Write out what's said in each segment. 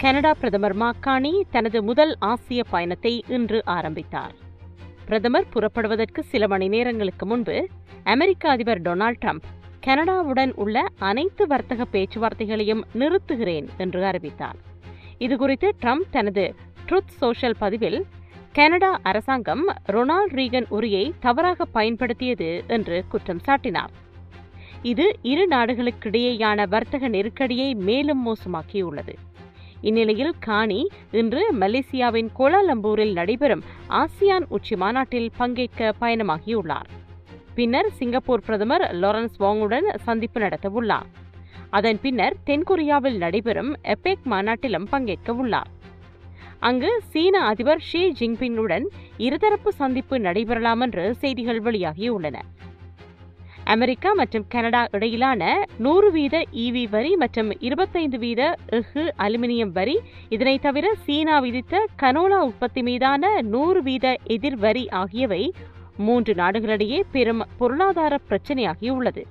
Canada பிரதமர் மாக்கானி தனது முதல் ஆசிய பயணத்தை இன்று ஆரம்பித்தார். பிரதமர் புறப்படுவதற்கு சில மணி நேரங்களுக்கு முன்பு அமெரிக்க அதிபர் டொனால்ட் ட்ரம்ப் கனடாவுடன் உள்ள அனைத்து வர்த்தக பேச்சுவார்த்தைகளையும் நிறுத்துகிறேன் என்று அறிவித்தார். இதுகுறித்து ட்ரம்ப் தனது ட்ருத் சோஷியல் பதிவில் கனடா அரசாங்கம் ரொனால்ட் ரீகன் உரியை தவறாக பயன்படுத்தியது என்று குற்றம் சாட்டினார். இது இரு நாடுகளுக்கிடையேயான வர்த்தக நெருக்கடியை மேலும் மோசமாக்கியுள்ளது. இந்நிலையில் கானி இன்று மலேசியாவின் கோலாலம்பூரில் நடைபெறும் ஆசியான் உச்சி மாநாட்டில் பங்கேற்க பயணமாகியுள்ளார். பின்னர் சிங்கப்பூர் பிரதமர் லாரன்ஸ் வாங்குடன் சந்திப்பு நடத்தவுள்ளார். அதன் பின்னர் தென்கொரியாவில் நடைபெறும் எபெக் மாநாட்டிலும் பங்கேற்க உள்ளார் அங்கு சீன அதிபர் ஷி ஜின்பிங்குடன் இருதரப்பு சந்திப்பு நடைபெறலாம் என்று செய்திகள் வெளியாகியுள்ளன. அமெரிக்கா மற்றும் கனடா இடையிலான நூறு வீத இவி வரி மற்றும் இருபத்தைந்து வீத எஃகு அலுமினியம் வரி. இதனை தவிர சீனா விதித்த கனோலா உற்பத்தி மீதான நூறு வீத எதிர் வரி ஆகியவை மூன்று நாடுகளிடையே பெரும் பொருளாதார பிரச்சினையாகியுள்ளது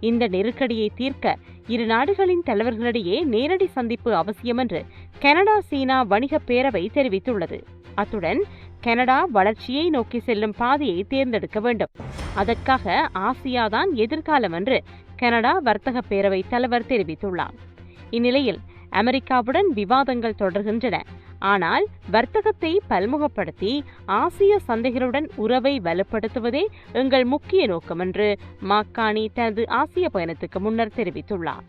இந்த நெருக்கடியை தீர்க்க இரு நாடுகளின் தலைவர்களிடையே நேரடி சந்திப்பு அவசியம் என்று கனடா சீனா வணிக பேரவை தெரிவித்துள்ளது. அத்துடன் கனடா வளர்ச்சியை நோக்கி செல்லும் பாதையை தேர்ந்தெடுக்க வேண்டும். அதற்காக ஆசியாதான் எதிர்காலம் என்று கனடா வர்த்தக பேரவை தலைவர் தெரிவித்துள்ளார். இந்நிலையில் அமெரிக்காவுடன் விவாதங்கள் தொடர்கின்றன. ஆனால் வர்த்தகத்தை பல்முகப்படுத்தி ஆசிய சந்தைகளுடன் உறவை வலுப்படுத்துவதே எங்கள் முக்கிய நோக்கம் என்று மாக்கானி தனது ஆசிய பயணத்துக்கு முன்னர் தெரிவித்துள்ளார்.